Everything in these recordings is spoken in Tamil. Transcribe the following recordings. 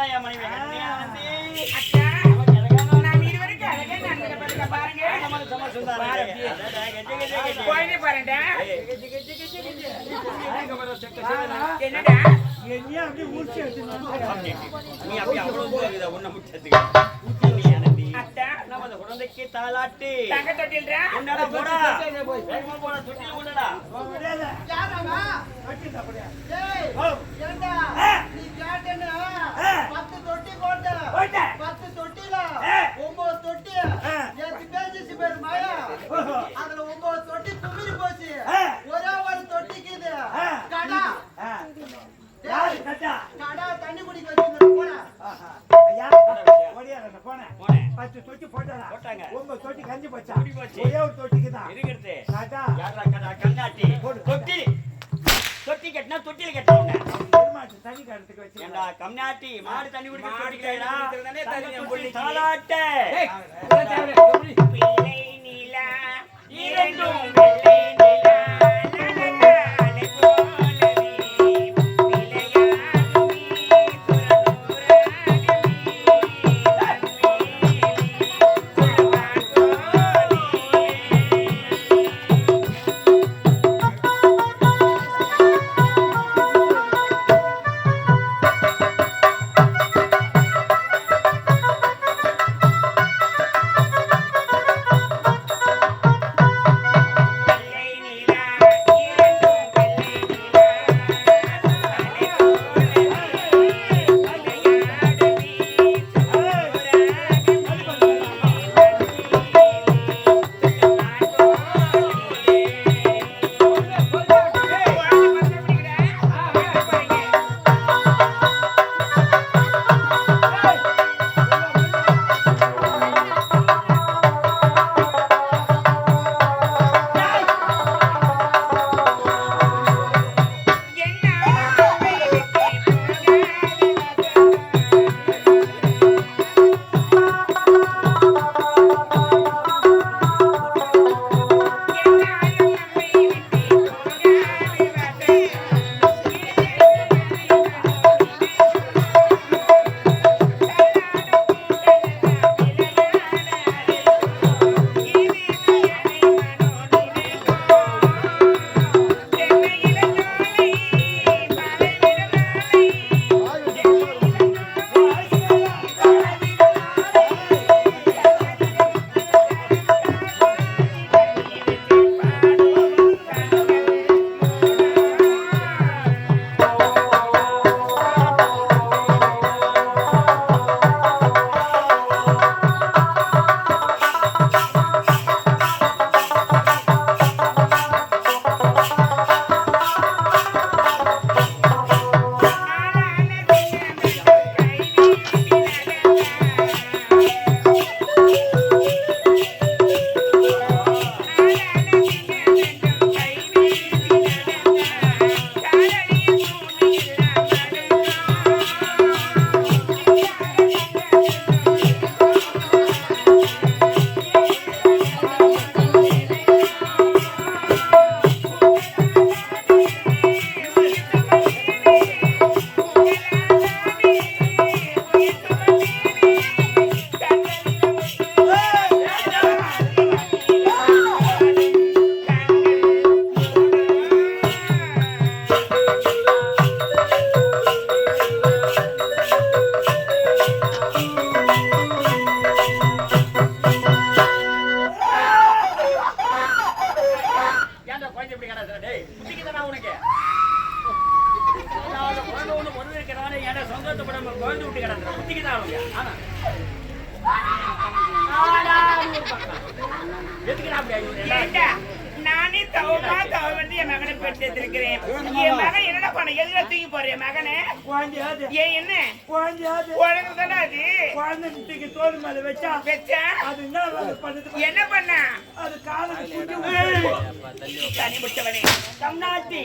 தான் என் மனைவி. என்னடா என்னையா அப்படியே முடிச்சு நீ அப்படியே அவ்வளவு. அத்தா, நமது குழந்தைக்கு தாலாட்டு தங்க தொட்டில்டா. உன்னடா போடா வேகமா போடா தொட்டில கேட்டேன்னா, பத்து தொட்டி போட்ட. பத்து தொட்டில. ஒன்பது தொட்டி. கம்நாட்டி மாடு தண்ணி குடிக்க புள்ளிக்கு. தாலாட்டு பிள்ளை நிலா, இரண்டும் டேய், குட்டிக்குதாடா உனக்கு? அதாவது குழந்தை ஒண்ணு பொண்ணு இருக்கிறவனே ஏன்டா சந்தோஷப்படாம குழந்தை விட்டு கிடக்குற? குட்டிக்குதா ஆனா. ஆடா, தவமா வந்து என் மகனை என் மகன் என்னடா பண்ண? எதுல தூக்கி போற என் மகனை? ஏன் என்ன? குழந்தை தானே அது? குழந்தை தோல் மேல வச்சா வச்சா? அது என்ன பண்ண? அது காலுக்கு குட்டி தனி முடிச்சவனே கம்நாட்டி.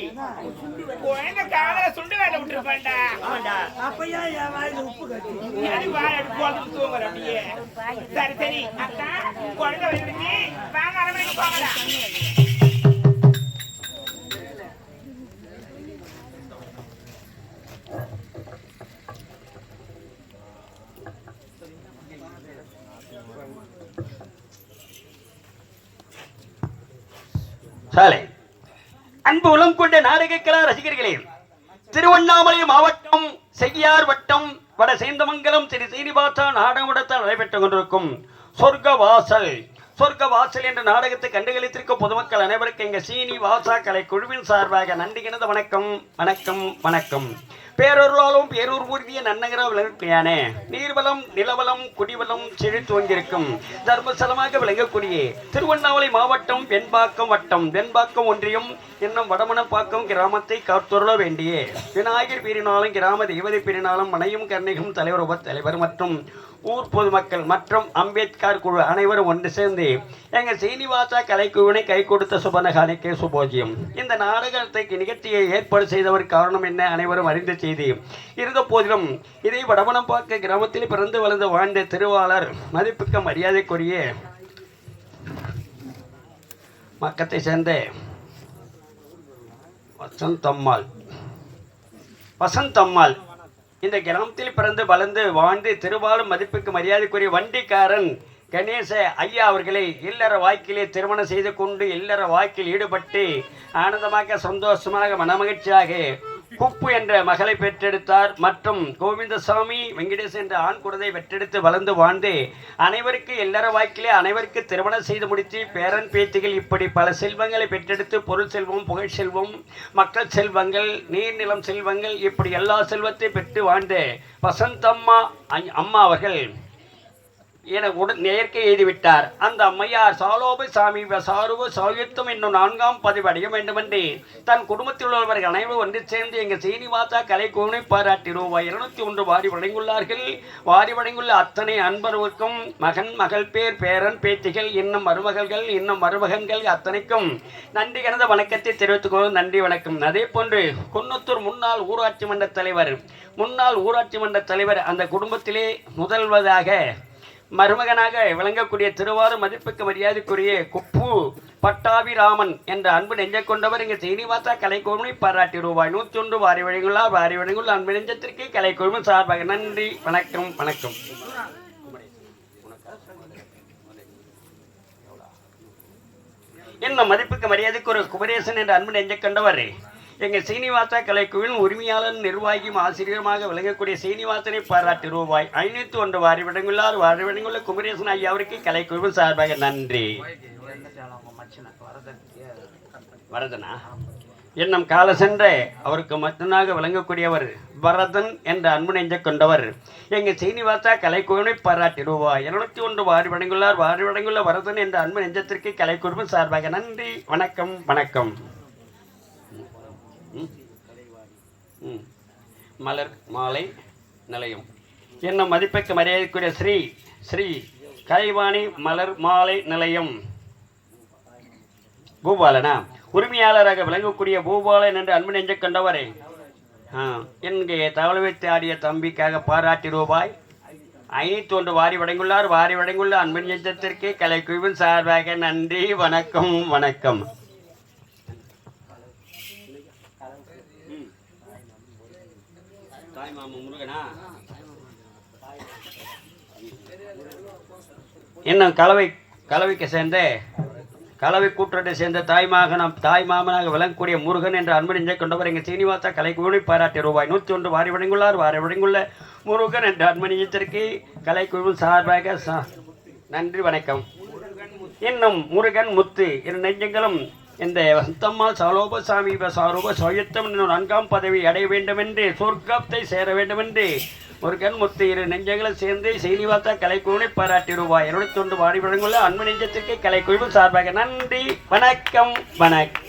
குழந்தை காதல சுண்டு வேலை விட்டுருப்பான்டா. ஆமாண்டா. அப்ப ஏன் என் வாயில உப்பு கட்டி. யாரு வாய் எடுத்து போட்டு தூங்குற அப்படியே. சரி சரி அக்கா குழந்தை வந்துருச்சு வாங்க அரமனைக்கு போகலாம். சாலை. அன்பு உளம் கொண்ட நாடக கலா ரசிகர்களே திருவண்ணாமலை மாவட்டம் செய்யார் வட்டம் வட சேந்தமங்கலம் திரு சீனிவாசா நாடகமடத்தால் நடைபெற்றுக் கொண்டிருக்கும் சொர்க்க வாசல் சொர்க்க வாசல் என்ற நாடகத்தை கண்டுகளித்திருக்கும் பொதுமக்கள் அனைவருக்கும் எங்க சீனிவாசா கலை குழுவின் சார்பாக நன்றி கிணந்த வணக்கம் வணக்கம் வணக்கம். பேரொருளாலும் பேரூர் ஊர்திய நன்னகர விளங்கியான நீர்வளம் நிலவளம் குடிவளம் செழித்துவங்கிருக்கும் தர்மஸ்தலமாக விளங்கக்கூடிய திருவண்ணாமலை மாவட்டம் வெண்பாக்கம் வட்டம். வெண்பாக்கம் ஒன்றியம் என்னும் வடமணப்பாக்கம் கிராமத்தை காத்துருள வேண்டிய. விநாயகர் பிரினாலும் கிராம தெய்வதை பிரினாலும் மனையும் கர்ணிகம் தலைவர் உப தலைவர் மற்றும் ஊர் பொதுமக்கள் மற்றும் அம்பேத்கர் குழு அனைவரும் ஒன்று சேர்ந்து எங்கள் சீனிவாசா கலைக்குழுவினை கை கொடுத்த சுபனகானிக்கே சுபோஜியம். இந்த நாடகத்தை நிகழ்ச்சியை ஏற்பாடு செய்தவர் காரணம் என்ன? அனைவரும் அறிந்து செய்தி. இருந்த போதிலும் இதை வடமணப்பாக்க கிராமத்தில் பிறந்து வளர்ந்து வாழ்ந்த திருவாளர் மதிப்புக்க மரியாதைக்குரிய மக்கத்தை சேர்ந்த வசந்தம்மாள். வசந்தம்மாள். இந்த கிராமத்தில் பிறந்து வளர்ந்து வாழ்ந்து திருவாளர் மதிப்புக்கு மரியாதைக்குரிய வண்டிக்காரன் கணேச ஐயா அவர்களை இல்லற வாய்க்கிலே திருமணம் செய்து கொண்டு இல்லற வாய்க்கில் ஈடுபட்டு ஆனந்தமாக சந்தோஷமாக மனமகிழ்ச்சியாக குப்பு என்ற மகளை பெற்றெடுத்தார். மற்றும் கோவிந்தசாமி வெங்கடேஷ் என்ற ஆண் குழந்தை பெற்றெடுத்து வளர்ந்து வாழ்ந்து அனைவருக்கு இல்லற வாய்க்கிலே அனைவருக்கு திருமணம் செய்து முடித்து பேரன் பேத்திகள் இப்படி பல செல்வங்களை பெற்றெடுத்து பொருள் செல்வம் புகழ் செல்வம் மக்கள் செல்வங்கள் நீர்நிலம் செல்வங்கள் இப்படி எல்லா செல்வத்தை பெற்று வாழ்ந்த வசந்தம்மா அம்மா அவர்கள். என உடன் நேர்க்கை எழுதிவிட்டார். அந்த அம்மையார் சாலோப சாமி சாருவ சாயுத்தம் என்னும் நான்காம் பதிவு அடைய வேண்டுமென்று. தன் குடும்பத்தில் உள்ளவர்கள் அனைவரும் ஒன்று சேர்ந்து எங்கள் சீனிவாசா கலை கோவினை பாராட்டி ரூபாய் இருநூத்தி ஒன்று வாரி வழங்குள்ளார்கள் வாரி வழங்குள்ள அத்தனை அன்பர்களுக்கும் மகன் மகள் பேர் பேரன் பேத்திகள் இன்னும் மருமகள்கள் இன்னும் மருமகன்கள் அத்தனைக்கும் நன்றி கலந்த வணக்கத்தை தெரிவித்துக் கொள்வோம் நன்றி வணக்கம். அதே போன்று குன்னத்தூர் முன்னாள் ஊராட்சி மன்ற தலைவர் முன்னாள் ஊராட்சி மன்ற தலைவர் அந்த குடும்பத்திலே முதல்வதாக மருமகனாக விளங்கக்கூடிய திருவாரூர் மதிப்புக்கு மரியாதைக்குரிய குப்பு பட்டாபிராமன் என்ற அன்பு நெஞ்ச கொண்டவர் இங்கு சீனிவாசா கலைக்குழுமை பாராட்டி ரூபாய் நூற்றி ஒன்று வாரி வழங்குள்ளார் வாரி வழங்குள்ள அன்பு நெஞ்சத்திற்கு கலைக்குழும சார்பாக நன்றி வணக்கம் வணக்கம். என்ன மதிப்புக்கு மரியாதைக்கு ஒரு குமரேசன் என்ற அன்பு நெஞ்ச கொண்டவர்? எங்கள் சீனிவாசா கலைக்குவின் உரிமையாளர் நிர்வாகியும் ஆசிரியருமாக விளங்கக்கூடிய சீனிவாசனை பாராட்டு ரூபாய் ஐநூற்றி ஒன்று வாரி வாரிவிடங்குள்ள குமரேசன் ஐயா அவருக்கு கலைக்குழுவின் சார்பாக நன்றி. வரதனா? என்னும் கால சென்ற அவருக்கு மத்தனாக விளங்கக்கூடியவர் பரதன் என்ற அன்பு நெஞ்ச கொண்டவர். எங்கள் சீனிவாசா கலைக்குழுவை பாராட்டிடுவார் இருநூத்தி ஒன்று வாரி வழங்குள்ளார் வாரி வழங்குள்ள வரதன் என்ற அன்பு நெஞ்சத்திற்கு கலைக்குழுவின் சார்பாக நன்றி. வணக்கம் வணக்கம். மலர் மாலை நிலையம். என்னும் மதிப்புக்கு மரியாதைக்குரிய ஸ்ரீ ஸ்ரீ கலைவாணி மலர் மாலை நிலையம். பூபாலனா? உரிமையாளராக விளங்கக்கூடிய பூபாலன் என்று அன்பு நெஞ்ச கண்டவரே. ஆ, என்கே தவளை வைத்து ஆடிய தம்பிக்காக பாராட்டி ரூபாய். ஐநூத்தி ஒன்று வாரி வழங்குள்ளார் வாரி வழங்குள்ள அன்பின் நெஞ்சத்திற்கு கலைக்குழுவின் சார்பாக நன்றி வணக்கம் வணக்கம். தாய் மாமா முருகனா? இன்னும் கலவை கலவைக்கு சேர்ந்த கலவை கூற்றத்தை சேர்ந்த தாய் மாகனம் தாய் மாமனாக விளங்கக்கூடிய முருகன் என்ற அன்பு நெஞ்சை கொண்டவர் எங்கள் சீனிவாசா கலை கூலி பாராட்டி ரூபாய் நூற்றி ஒன்று வாரி வழங்குள்ளார் வாரி வழங்குள்ள முருகன் என்ற அன்பு நெஞ்சத்திற்கு கலைக்குழு சார்பாக சா- நன்றி வணக்கம். இன்னும் முருகன் முத்து இரு நெஞ்சங்களும் இந்த வசந்தம்மா சாலோபசாமி சாரூப சோயத்தம் நான்காம் பதவி அடைய வேண்டுமென்று சொர்க்கத்தை சேர வேண்டுமென்று முருகன் முத்து இரு நெஞ்சங்களை சேர்ந்து சீனிவாசா கலைக்குழுவை பாராட்டிடுவா ரூபாய் தொண்டு ஒன்று வாடி வழங்குள்ள அன்பு நெஞ்சத்திற்கு கலைக்குழு சார்பாக நன்றி வணக்கம் வணக்கம்.